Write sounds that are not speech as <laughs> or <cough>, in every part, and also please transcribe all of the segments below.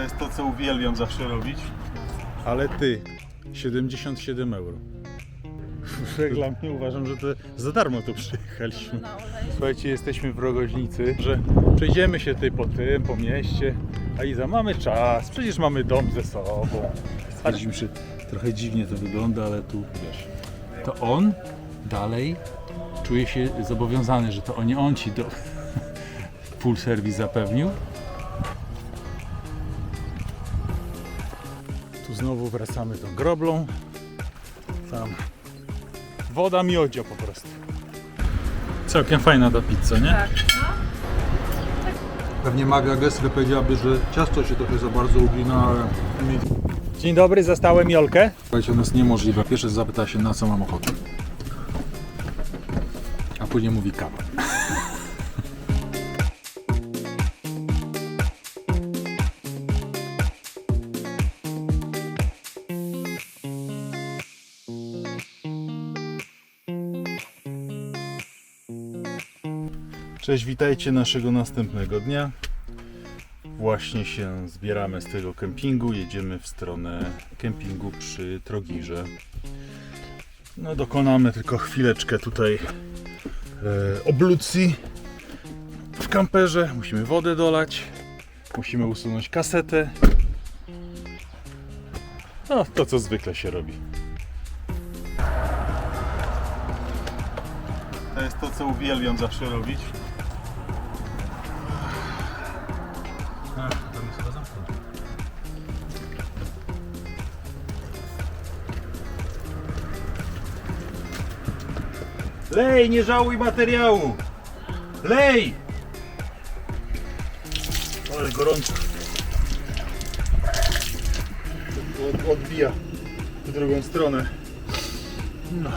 To jest to, co uwielbiam zawsze robić. Ale ty, 77 euro. Jak dla mnie uważam, że to za darmo tu przyjechaliśmy. Słuchajcie, jesteśmy w Rogoźnicy, że przejdziemy się tutaj po tym, po mieście, a Iza, mamy czas, przecież mamy dom ze sobą. Stwierdziliśmy, że trochę dziwnie to wygląda, ale tu, wiesz, to on dalej czuje się zobowiązany, że to nie on ci do <laughs> full service zapewnił. Tu znowu wracamy tą groblą. Tam woda miodzio po prostu. Całkiem fajna ta pizza, nie? Tak. Pewnie Magda Gessler powiedziałaby, że ciasto się trochę za bardzo ugina, ale Dzień dobry, zastałem Jolkę. słuchajcie, ono jest niemożliwe. Pierwszy zapyta się, na co mam ochotę. A później mówi kawa. Cześć, witajcie naszego następnego dnia. Właśnie się zbieramy z tego kempingu, jedziemy w stronę kempingu przy Trogirze. No dokonamy tylko chwileczkę tutaj e, oblucji w kamperze. Musimy wodę dolać, musimy usunąć kasetę. No, to co zwykle się robi. To jest to, co uwielbiam zawsze robić. Lej, nie żałuj materiału! Lej! Ale gorąco. Od, odbija w drugą stronę. No.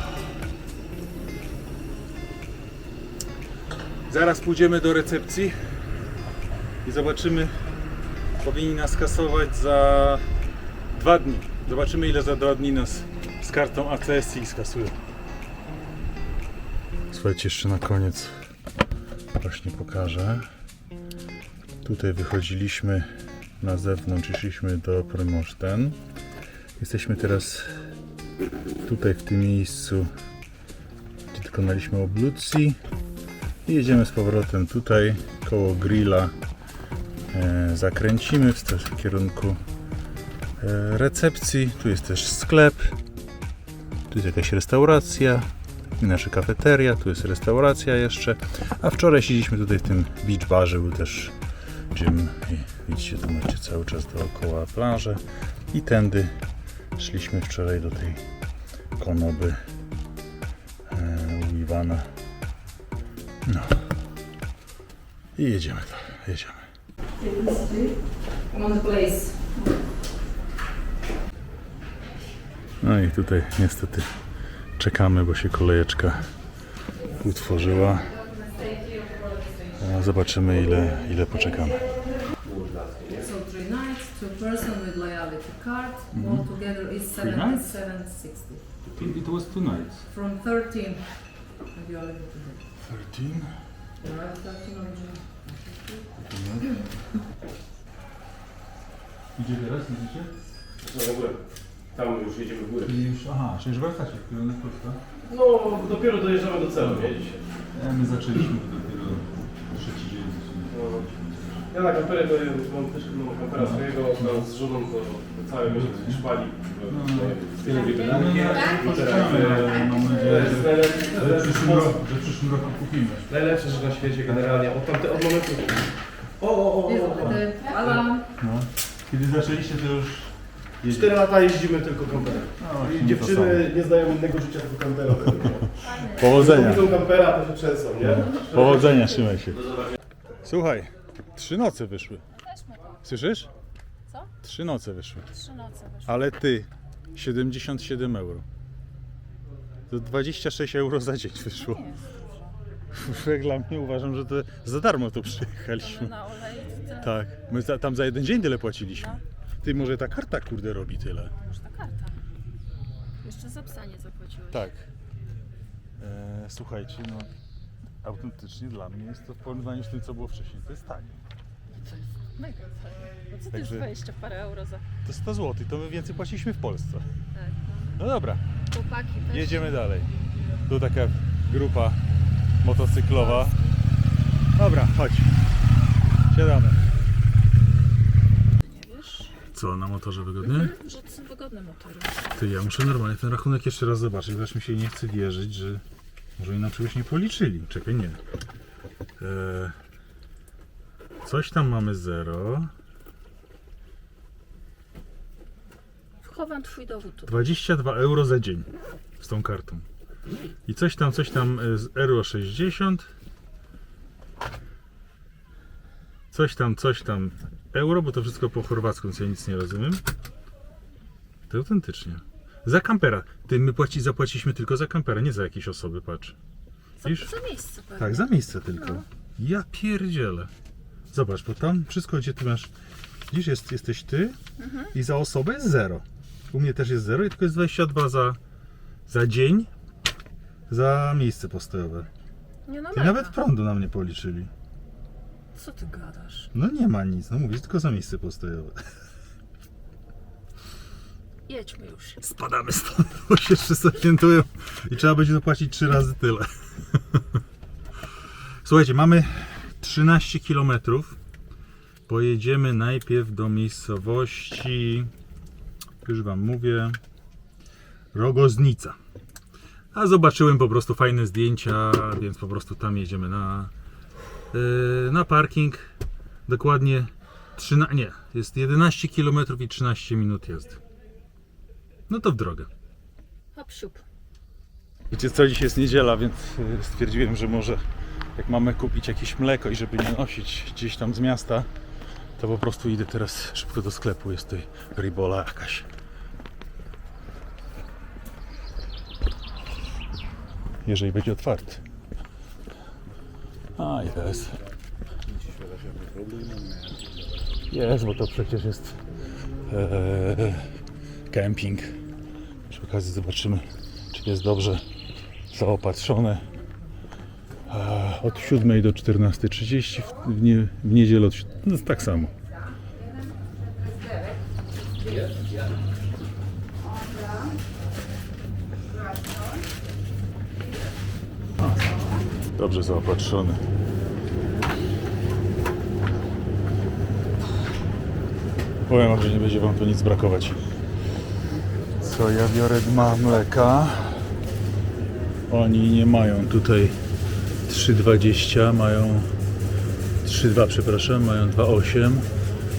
Zaraz pójdziemy do recepcji i zobaczymy. Powinni nas kasować za dwa dni. Zobaczymy ile za dwa dni nas z kartą ACS skasują. Słuchajcie, jeszcze na koniec właśnie pokażę. Tutaj wychodziliśmy na zewnątrz, i szliśmy do Prymoszten. Jesteśmy teraz tutaj w tym miejscu, gdzie dokonaliśmy oblucji. I jedziemy z powrotem tutaj, koło grilla. E, zakręcimy w kierunku e, recepcji. Tu jest też sklep. Tu jest jakaś restauracja. Nasza kafeteria, tu jest restauracja jeszcze. A wczoraj siedzieliśmy tutaj w tym beach barze, był też gym. Widzicie, tu macie cały czas dookoła plażę. I tędy szliśmy wczoraj do tej konoby e, u Iwana. No. I jedziemy jedziemy. Place. No i tutaj niestety czekamy, bo się kolejeczka utworzyła. Zobaczymy ile, ile poczekamy. So three nights, two person with loyalty card. All together is Three nights? 7760. It was two nights. From 13. And you are living today. 13? You are 13 original. Gdzie teraz, widzicie? No w ogóle, tam już jedziemy w górę. I już, aha, czyli już wracacie w kierunek Polska? No, dopiero dojeżdżamy do celu, nie dzisiaj. E, My zaczęliśmy dopiero trzeci dzień. No. Ja na kamperę to mam też no, kampera swojego, tam z żoną to cały miesiąc szpali. No, Z tymi. No, ale mam To nadzieję, jest że, najlepszy, że, w przyszłym roku, że w przyszłym roku kupimy. Najlepsze rzecz na świecie generalnie, od, tamte, od momentu... O, o, o, Jezu, o, o. alarm. No. Kiedy zaczęliście, to już jedziecie. 4 lata jeździmy tylko kamperem. No, właśnie I dziewczyny nie znają innego życia tylko kampera. Powodzenia. Widzą kampera, to się trzęsą, nie? Powodzenia, trzymaj się. Słuchaj, trzy noce wyszły. Słyszysz? Co? Trzy noce wyszły. Trzy noce wyszło. Ale ty, 77 euro. To 26 euro za dzień wyszło. Nie jest dużo. <laughs> Jak dla mnie uważam, że to za darmo tu przyjechaliśmy. Na olej to tyle. Tak, my za, tam za jeden dzień tyle płaciliśmy. No. Ty, może ta karta kurde robi tyle. Może ta karta. Jeszcze za psa nie zapłaciłeś. Tak. E, słuchajcie, no autentycznie dla mnie jest to w porównaniu z tym, co było wcześniej, to jest tanie. To jest Mega fajnie. No co ty Także- już 20 parę euro za... To 100 zł, to my więcej płaciliśmy w Polsce. Tak, No dobra, no. Chłopaki też. jedziemy dalej. Tu taka grupa motocyklowa. Dobra, chodź. Siadamy. Nie wiesz, Co, na motorze wygodnie? że to są wygodne motory. Ty, ja muszę normalnie ten rachunek jeszcze raz zobaczyć, bo aż mi się nie chce wierzyć, że może czegoś nie policzyli. Czekaj, nie. Eee, coś tam mamy zero. Wchowam twój dowód tu. 22 euro za dzień z tą kartą. I coś tam, coś tam e, z euro 60. Coś tam, coś tam euro, bo to wszystko po chorwacku, więc ja nic nie rozumiem. To autentycznie. Za kampera. Ty, my płaci, zapłaciliśmy tylko za kampera, nie za jakieś osoby, patrz. Widzisz? Za, za miejsce pewnie. Tak, za miejsce tylko. Ja pierdzielę. Zobacz, bo tam wszystko, gdzie ty masz. Widzisz, jest, jesteś ty i za osobę jest zero. U mnie też jest zero i tylko jest 22 za, za dzień za miejsce postojowe. Nie no I mega. nawet prądu nam nie policzyli. Co ty gadasz? No nie ma nic, no mówisz tylko za miejsce postojowe. <laughs> Jedźmy już. Spadamy stąd, <laughs> bo się jeszcze zorientują i trzeba będzie dopłacić trzy razy tyle. <laughs> Słuchajcie, mamy 13 km. Pojedziemy najpierw do miejscowości, już Wam mówię, Rogoznica. A zobaczyłem po prostu fajne zdjęcia, więc po prostu tam jedziemy na, yy, na parking. Dokładnie 13, nie, jest 11 km i 13 minut jazdy. No to w drogę. Hop siup. Wiecie co, dzisiaj jest niedziela, więc y, stwierdziłem, że może jak mamy kupić jakieś mleko i żeby nie nosić gdzieś tam z miasta, to po prostu idę teraz szybko do sklepu. Jest tutaj ribola jakaś. Jeżeli będzie otwarty. A, jest. Jest, bo to przecież jest e, kemping. Okazji zobaczymy, czy jest dobrze zaopatrzone. Od 7 do 14.30 w, nie, w niedzielę od, no, tak samo. Dobrze zaopatrzony. Powiem wam, że nie będzie wam tu nic brakować. Co ja biorę dma mleka. Oni nie mają tutaj 3,20, mają 3,2 przepraszam, mają 2,8.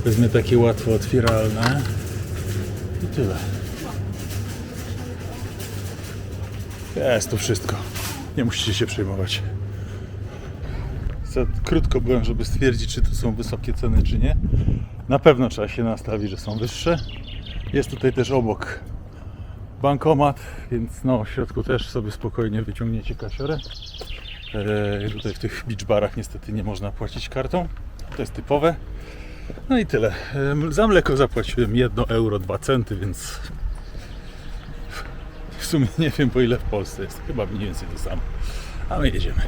Wezmę takie łatwo otwieralne. I tyle. Jest to wszystko. Nie musicie się przejmować. Za krótko byłem, żeby stwierdzić, czy to są wysokie ceny, czy nie. Na pewno trzeba się nastawić, że są wyższe. Jest tutaj też obok bankomat, więc no w środku też sobie spokojnie wyciągniecie kasiorę. Eee, tutaj w tych beach barach niestety nie można płacić kartą. To jest typowe. No i tyle. Za mleko zapłaciłem 1 euro 2 centy, więc w sumie nie wiem po ile w Polsce jest. Chyba mniej więcej to samo. A my jedziemy.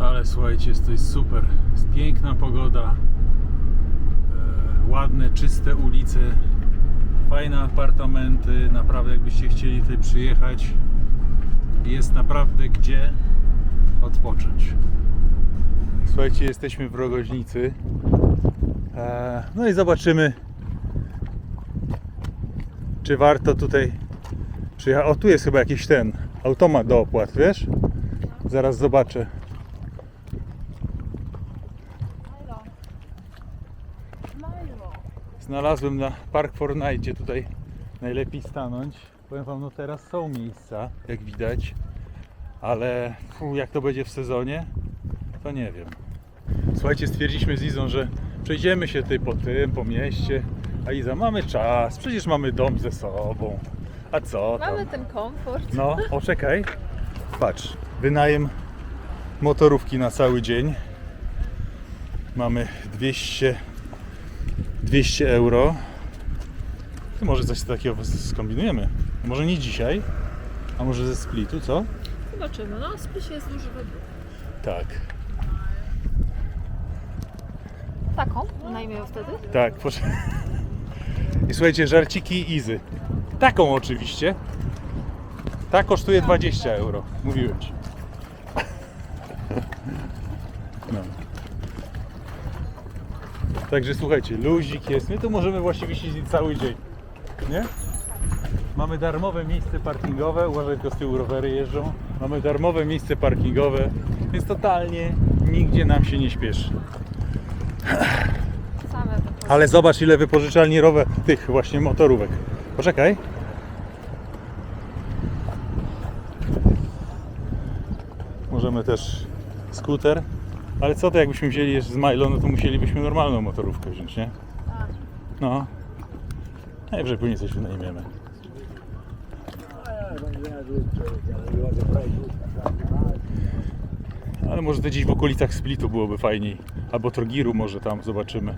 Ale słuchajcie, jest to super. Jest piękna pogoda. Ładne, czyste ulice, fajne apartamenty. Naprawdę, jakbyście chcieli tutaj przyjechać, jest naprawdę gdzie odpocząć. Słuchajcie, jesteśmy w Rogoźnicy. E, no i zobaczymy, czy warto tutaj przyjechać. O, tu jest chyba jakiś ten automat do opłat, wiesz? Zaraz zobaczę. Znalazłem na Park Fortnite, tutaj najlepiej stanąć. Powiem Wam, no teraz są miejsca, jak widać, ale fu, jak to będzie w sezonie, to nie wiem. Słuchajcie, stwierdziliśmy z Izą, że przejdziemy się tutaj po tym, po mieście, a Iza, mamy czas, przecież mamy dom ze sobą, a co tam? Mamy ten komfort. No, oczekaj. Patrz, wynajem motorówki na cały dzień. Mamy 200, 200 euro. To może coś takiego skombinujemy. Może nie dzisiaj, a może ze splitu, co? Zobaczymy. No, spis jest duży wybór. Tak, Taką? Na imię wtedy? tak, proszę. I słuchajcie, żarciki Easy. Taką oczywiście. Ta kosztuje 20 euro. Mówiłem ci. No. Także słuchajcie, luzik jest. My tu możemy właściwie siedzieć cały dzień. Nie? Mamy darmowe miejsce parkingowe. Uważaj, tylko z tyłu rowery jeżdżą. Mamy darmowe miejsce parkingowe, więc totalnie nigdzie nam się nie śpieszy. Ale zobacz ile wypożyczalni rower tych właśnie motorówek. Poczekaj. Możemy też skuter. Ale co to jakbyśmy wzięli jeszcze z Milo, no to musielibyśmy normalną motorówkę wziąć, nie? No. Najwyżej później coś wynajmiemy. Ale może to gdzieś w okolicach Splitu byłoby fajniej. Albo Trogiru może tam zobaczymy.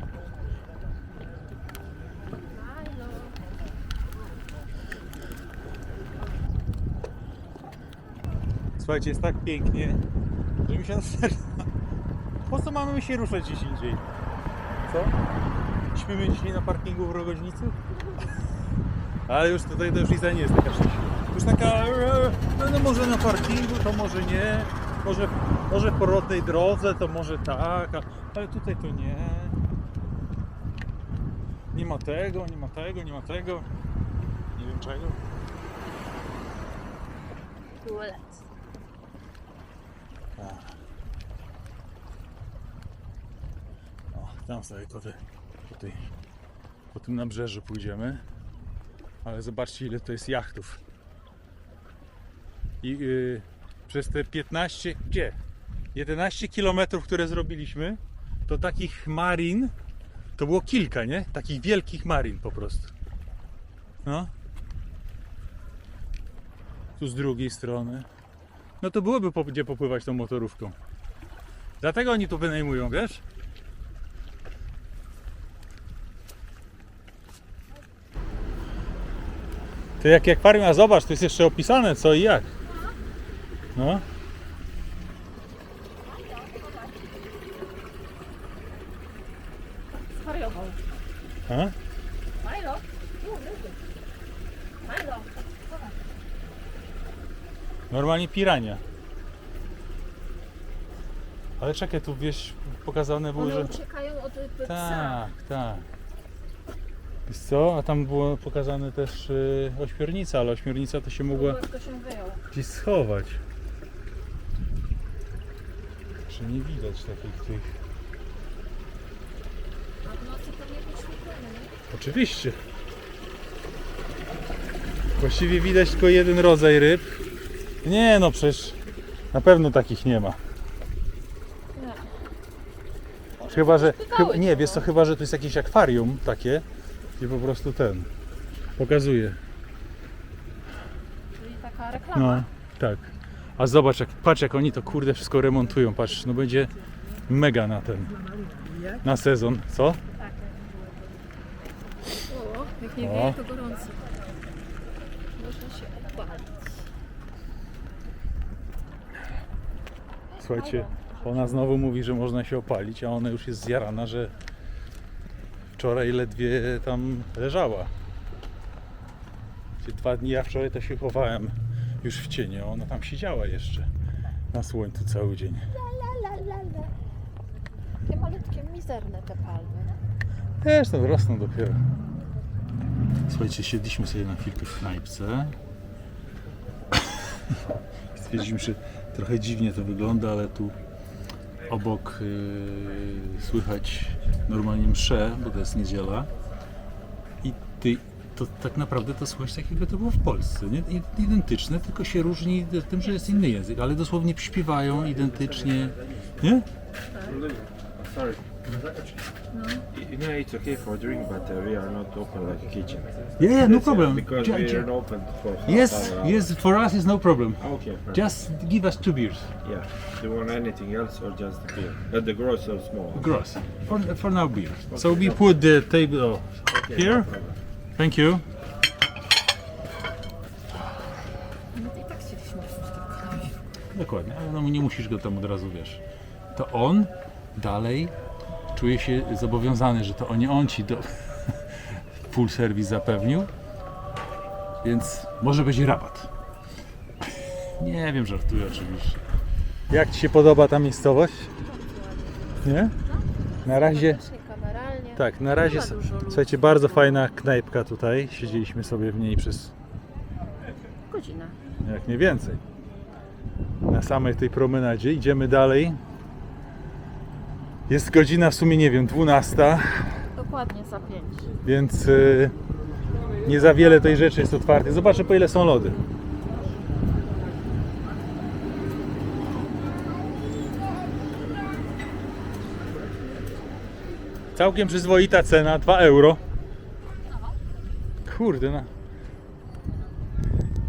Słuchajcie, jest tak pięknie, że mi się serio... Po co mamy się ruszać gdzieś indziej? Co? Śpimy dzisiaj na parkingu w Rogoźnicy? Ale już tutaj to już Liza nie jest taka szczęśliwa. Już taka, e, no, no może na parkingu, to może nie. Może, może po rodnej drodze, to może tak, ale tutaj to nie. Nie ma tego, nie ma tego, nie ma tego. Nie wiem czego. Tulet. O, tam sobie po, tej, po, tej, po tym nabrzeżu pójdziemy. Ale zobaczcie ile to jest jachtów. I yy, przez te 15, gdzie? 11 km, które zrobiliśmy, to takich marin to było kilka, nie? Takich wielkich marin po prostu. No. Tu z drugiej strony. No to byłoby gdzie popływać tą motorówką. Dlatego oni tu wynajmują, wiesz? To jak akwarium, a zobacz, to jest jeszcze opisane co i jak. No. Zwariował. A? Milo? Milo? Normalnie pirania. Ale czekaj, tu wieś pokazane było, One że... uciekają od psa. Tak, tak. Wiesz co? A tam było pokazane też y, ośmiornica, ale ośmiornica to się mogła Kółeczko się wyjął. gdzieś schować. Czy nie widać takich tych... A w nocy pewnie podświetlone, nie? Oczywiście. Właściwie widać tylko jeden rodzaj ryb. Nie no, przecież na pewno takich nie ma. Nie. Chyba, że. Chyba, nie, wiesz co, chyba, że to jest jakieś akwarium takie, gdzie po prostu ten pokazuje. Czyli taka reklama. No, tak. A zobacz, jak, patrz jak oni to kurde wszystko remontują. Patrz, no będzie mega na ten. Na sezon, co? Tak. O, jak nie wieje, to gorąco. Można się opalić. Słuchajcie, ona znowu mówi, że można się opalić, a ona już jest zjarana, że wczoraj ledwie tam leżała. Gdzie Dwa dni, ja wczoraj to się chowałem już w cieniu, ona tam siedziała jeszcze na słońcu cały dzień. La, la, la, la. Takie malutkie, mizerne te palmy. Też no, rosną dopiero. Słuchajcie, siedliśmy sobie na chwilkę w knajpce. <coughs> Stwierdziliśmy, że trochę dziwnie to wygląda, ale tu obok yy, słychać normalnie mszę, bo to jest niedziela. I ty, to tak naprawdę to słychać tak jakby to było w Polsce. Nie? Identyczne, tylko się różni tym, że jest inny język, ale dosłownie śpiewają identycznie. Nie? Sorry. You know, it's okay for drink, but uh, we are not open like kitchen. Yeah, yeah, no problem. Because Ju- we ju- are open for Yes, yes, for us is no problem. Okay. perfect. Just give us two beers. yeah. Do you want anything else or just the beer? Uh, the gross or small? Gross. For, for now beer. So we put the table Okay, here. no problem. Thank you. No to i tak chcieliśmy dokładnie, ale no nie musisz go tam od razu, wiesz. To on dalej czuje się zobowiązany, że to nie on ci do <laughs> full service zapewnił, więc może być rabat. Nie wiem, żartuję oczywiście. Jak Ci się podoba ta miejscowość? Nie? Na razie, tak, na razie, słuchajcie, bardzo fajna knajpka tutaj. Siedzieliśmy sobie w niej przez Godzina. jak nie więcej. Na samej tej promenadzie idziemy dalej. Jest godzina w sumie, nie wiem, 12, Dokładnie za pięć. więc y, nie za wiele tej rzeczy jest otwarte. Zobaczę po ile są lody. Całkiem przyzwoita cena, 2 euro. Kurde, no.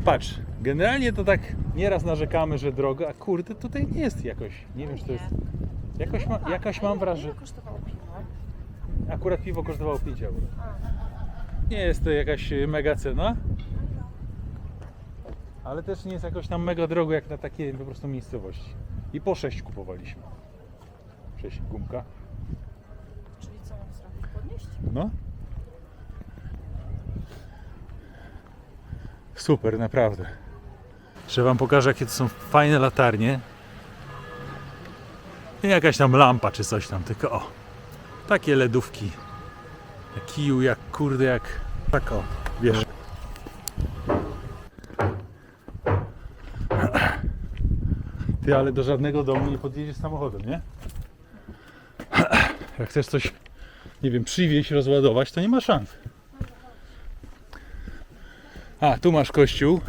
Patrz, generalnie to tak nieraz narzekamy, że drogo, a kurde, tutaj nie jest jakoś, nie wiem, czy to jest... Jakoś, ma, jakoś mam wrażenie... Ile kosztowało piwo? Akurat piwo kosztowało 5 euro. Nie jest to jakaś y, mega cena. Ale też nie jest jakoś tam mega drogo jak na takie po prostu miejscowości. I po 6 kupowaliśmy. 6 gumka. Czyli co mam zrobić? Podnieść? No. Super, naprawdę. Że wam pokażę jakie to są fajne latarnie. Nie jakaś tam lampa czy coś tam, tylko o. Takie ledówki. Kiju jak kurde jak tak o. Wiesz. Ty, ale do żadnego domu nie podjedziesz samochodem, nie? Jak chcesz coś nie wiem, przywieźć, rozładować, to nie ma szans. A, tu masz kościół.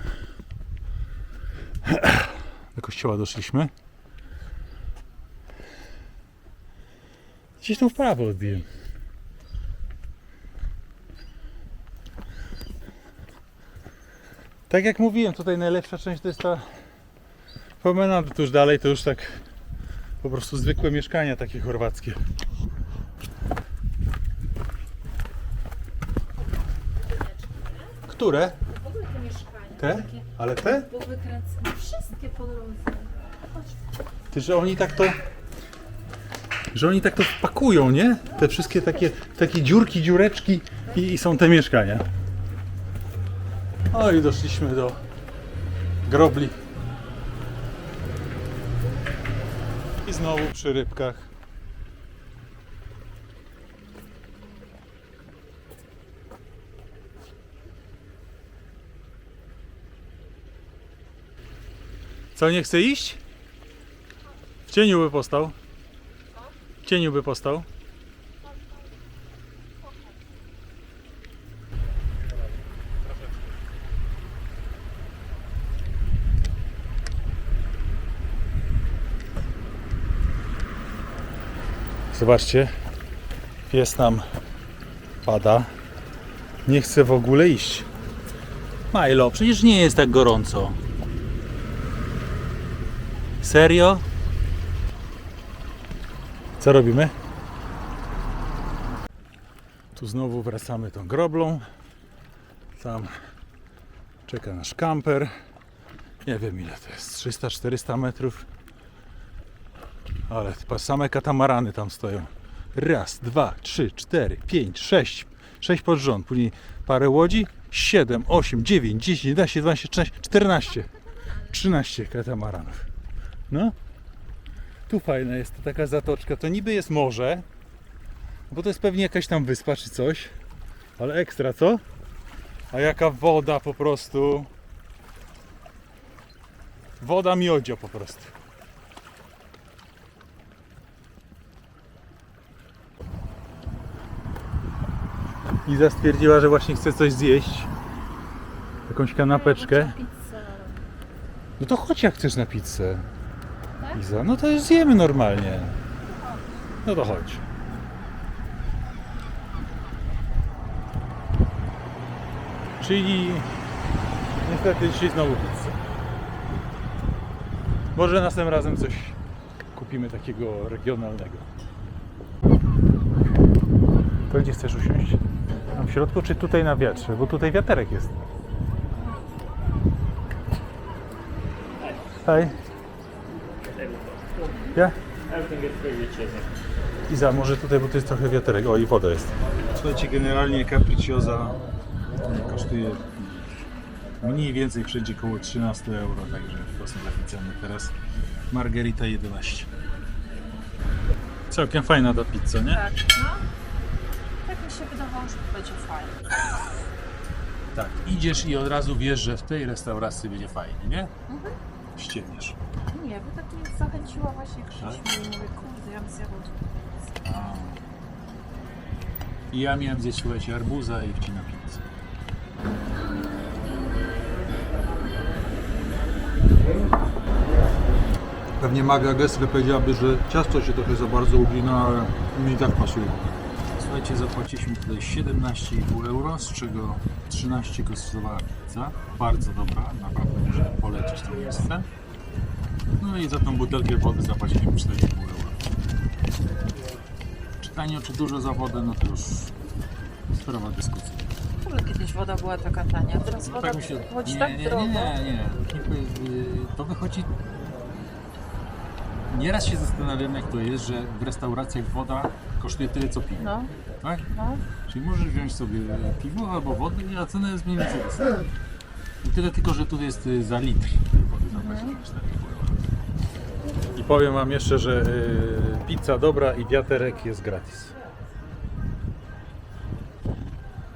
Do kościoła doszliśmy. Gdzieś tu w prawo odbiłem. Tak jak mówiłem, tutaj najlepsza część to jest ta promenada. Tu już dalej to już tak po prostu zwykłe mieszkania takie chorwackie. Które? W ogóle te mieszkania. Te? Takie Ale te? powykręcane. Wszystkie po drodze. Ty, że oni tak to. Że oni tak to wpakują, nie? Te wszystkie takie, takie dziurki, dziureczki i, i są te mieszkania. O i doszliśmy do grobli. I znowu przy rybkach. Co, nie chce iść? W cieniu by postał. Cieniu by postał. Zobaczcie, pies nam pada. Nie chce w ogóle iść. Milo, przecież nie jest tak gorąco. Serio? Co robimy? Tu znowu wracamy tą groblą. Tam czeka nasz kamper. Nie wiem ile to jest, 300-400 metrów. Ale same katamarany tam stoją. Raz, dwa, trzy, cztery, pięć, sześć. Sześć pod rząd. Później parę łodzi. 7, 8, 9, 10, 11, 12, 13, 14. 13 katamaranów. No. Tu fajna jest to taka zatoczka. To niby jest morze, bo to jest pewnie jakaś tam wyspa czy coś. Ale ekstra, co? A jaka woda po prostu. Woda miodzio po prostu. Iza stwierdziła, że właśnie chce coś zjeść. Jakąś kanapeczkę. No to chodź jak chcesz na pizzę. Iza, no to już zjemy normalnie. No to chodź. Czyli niestety dzisiaj znowu pizzę. Może następnym razem coś kupimy takiego regionalnego. To gdzie chcesz usiąść? Tam w środku czy tutaj na wiatrze? Bo tutaj wiaterek jest. Hej. Wszystkie? Iza, może tutaj, bo to jest trochę wiaterek. O, i woda jest. Słuchajcie, generalnie Capricciosa kosztuje mniej więcej wszędzie około 13 euro, także to są takie ceny teraz. Margarita 11. Całkiem fajna ta pizza, nie? Tak, no. Tak mi się wydawało, że to będzie fajnie. Tak, idziesz i od razu wiesz, że w tej restauracji będzie fajnie, nie? Ściemniesz. Nie, bo tak mnie zachęciła właśnie Krzysiu i mówię, kurde, ja bym zjadła tu. I ja miałem zjeść, słuchajcie, arbuza i wcina pizzę. Pewnie Magda Gessler powiedziałaby, że ciasto się trochę za bardzo ugina, ale mi i tak pasuje. Słuchajcie, zapłaciliśmy tutaj 17,5 euro, z czego 13 kosztowała pizza. Bardzo dobra, naprawdę muszę polecić to miejsce. No i za tą butelkę wody zapłaciliśmy 4,5 euro. Czy tanio, czy dużo za wodę, no to już sprawa dyskusji. W ogóle kiedyś woda była taka tania, teraz woda Tak mi się... chodzi nie, tak nie, nie, drogo. nie, nie, nie. y, To wychodzi... Nieraz się zastanawiam, jak to jest, że w restauracjach woda kosztuje tyle, co piwo. No, Tak? no. Czyli możesz wziąć sobie piwo albo wodę, a cena jest mniej więcej ta sama. I tyle tylko, że tu jest y, za litr wody zapłacimy 4,5 euro. Powiem Wam jeszcze, że y, pizza dobra i wiaterek jest gratis.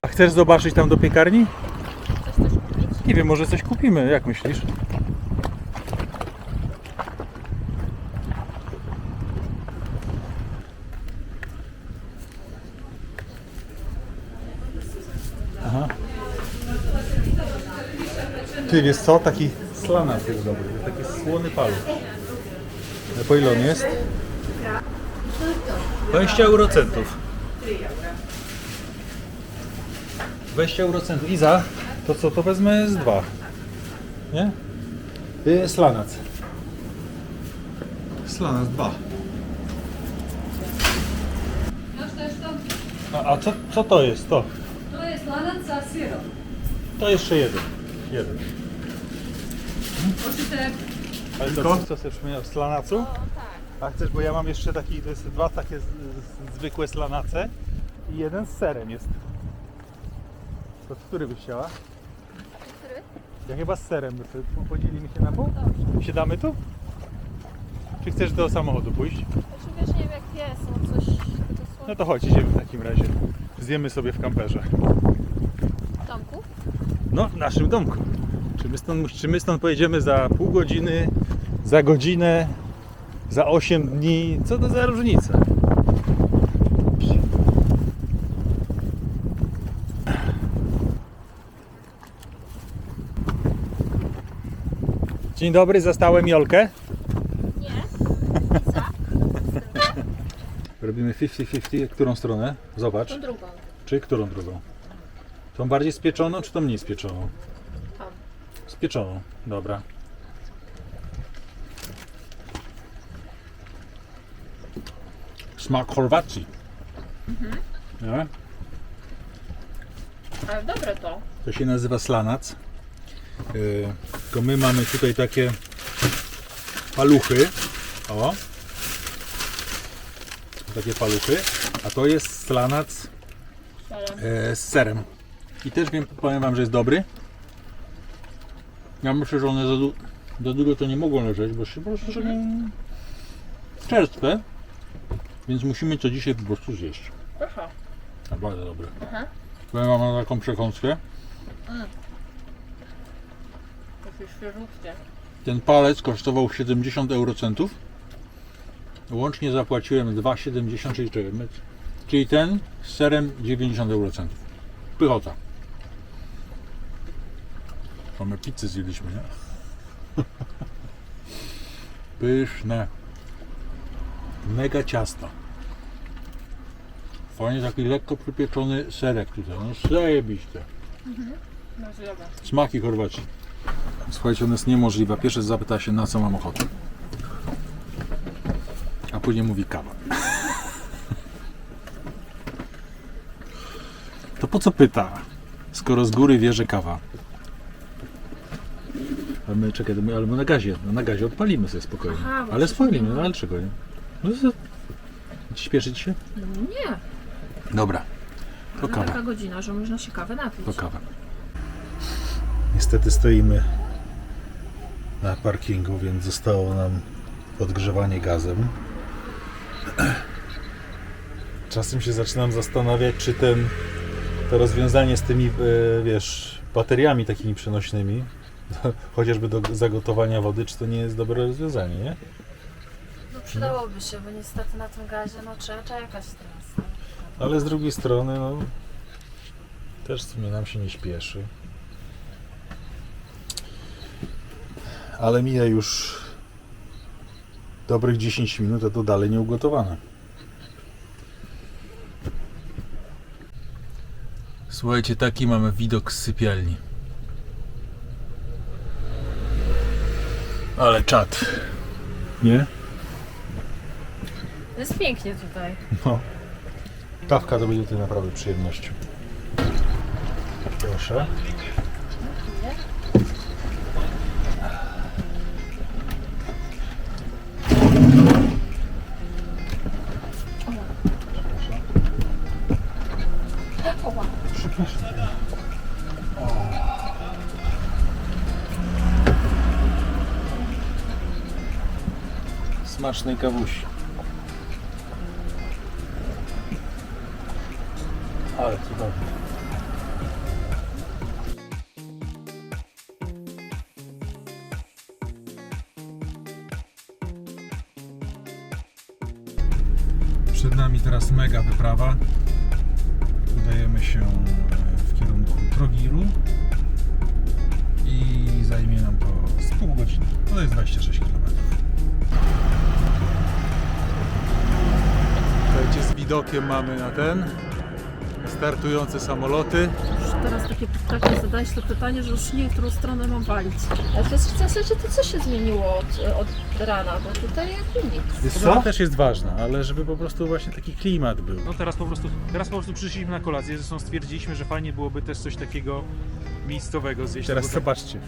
A chcesz zobaczyć tam do piekarni? Nie wiem, może coś kupimy, jak myślisz? Aha. Ty wiesz co, taki slanat jest dobry, taki słony paluch. Po ile on jest? 20 eurocentów. 20 eurocentów. Iza, to co, to wezmę z dwa. Nie? Y, Slanac. Slana dwa. A, a co, co to jest to? To jest lanac sa sirom. To jeszcze jeden. Jeden. Hoćete Ale to co chcesz miał slanacu? A chcesz, bo ja mam jeszcze taki, to jest dwa takie z, z, zwykłe slanace i jeden z serem jest. To który byś chciała? Który? Ja chyba z serem. Podzielimy się na pół? Siadamy tu? Czy chcesz do samochodu pójść? Znaczy wiesz, nie wiem jak jest, no coś No to chodź, idziemy w takim razie. Zjemy sobie w kamperze. w domku. No, w naszym domku. Czy my, stąd, czy my stąd pojedziemy za pół godziny, za godzinę, za 8 dni? Co to za różnica? Dzień dobry, zastałem Jolkę. Nie. Robimy 50-50. Którą stronę? Zobacz. Tą drugą. Czy którą drugą? Tą bardziej spieczoną, czy tą mniej spieczoną? Tą. Spieczoną, dobra. Smak Chorwacji. Nie? Ale dobre to. To się nazywa slanac. Yy, tylko my mamy tutaj takie paluchy. O. Takie paluchy. A to jest slanac e, z serem. I też wiem, powiem Wam, że jest dobry. Ja myślę, że one za, za długo to nie mogą leżeć, bo się po prostu są czerstwe. Więc musimy to dzisiaj po prostu zjeść. Proszę. A bardzo dobre. Aha. Powiem Wam mam taką przekąskę. Jakieś świeżutkie. Ten palec kosztował 70 eurocentów. Łącznie zapłaciłem 2,70, czyli, czekaj, metr. czyli ten z serem 90 eurocentów. Pychota. Mamy pizzę zjedliśmy, nie? <laughs> Pyszne. Mega ciasto. Fajnie taki lekko przypieczony serek tutaj. No. No dobra. Smaki Chorwacji. Słuchajcie, ona jest niemożliwa. Pierwszy zapyta się, na co mam ochotę. A później mówi kawa. <laughs> To po co pyta, skoro z góry wie, że kawa? A my, czekaj, ale my na gazie, no na gazie odpalimy sobie spokojnie. Aha, ale spalimy, no ale czego nie? No to... Śpieszy ci się? No nie, Dobra, to ale kawa, taka godzina, że można się kawę napić. to kawa. Niestety stoimy na parkingu, więc zostało nam podgrzewanie gazem. <clears throat> Czasem się zaczynam zastanawiać, czy ten, to rozwiązanie z tymi, e, wiesz, bateriami takimi przenośnymi, <laughs> chociażby do zagotowania wody, czy to nie jest dobre rozwiązanie, nie? No przydałoby się, bo niestety na tym gazie no trzeba czekać teraz. Ale z drugiej strony, no, też w sumie nam się nie śpieszy. Ale mija już dobrych 10 minut, a to dalej nie ugotowane. Słuchajcie, taki mamy widok z sypialni. Ale czad. Nie? Jest pięknie tutaj. No. Kawka to będzie tutaj naprawdę przyjemnością. Proszę. Smacznej kawusi. Ten startujące samoloty. Już teraz takie takie zadałeś to pytanie, że już nie w którą stronę mam walić. Ale to jest w zasadzie to co się zmieniło od, od rana, bo tutaj jakby nic. To też jest ważne, ale żeby po prostu właśnie taki klimat był. No teraz po prostu, teraz po prostu przyszliśmy na kolację, zresztą stwierdziliśmy, że fajnie byłoby też coś takiego miejscowego zjeść. Teraz bo tak- zobaczcie.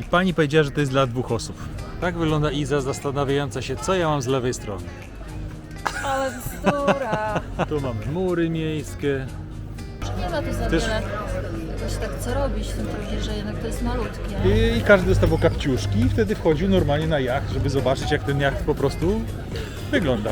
I pani powiedziała, że to jest dla dwóch osób. Tak wygląda Iza zastanawiająca się, co ja mam z lewej strony. Bzdura. Tu mamy mury miejskie. Nie ma tu za Też- wiele jakoś tak co robić w tym trugierze, jednak to jest malutkie. I, I każdy dostawał kapciuszki i wtedy wchodził normalnie na jacht, żeby zobaczyć jak ten jacht po prostu wygląda.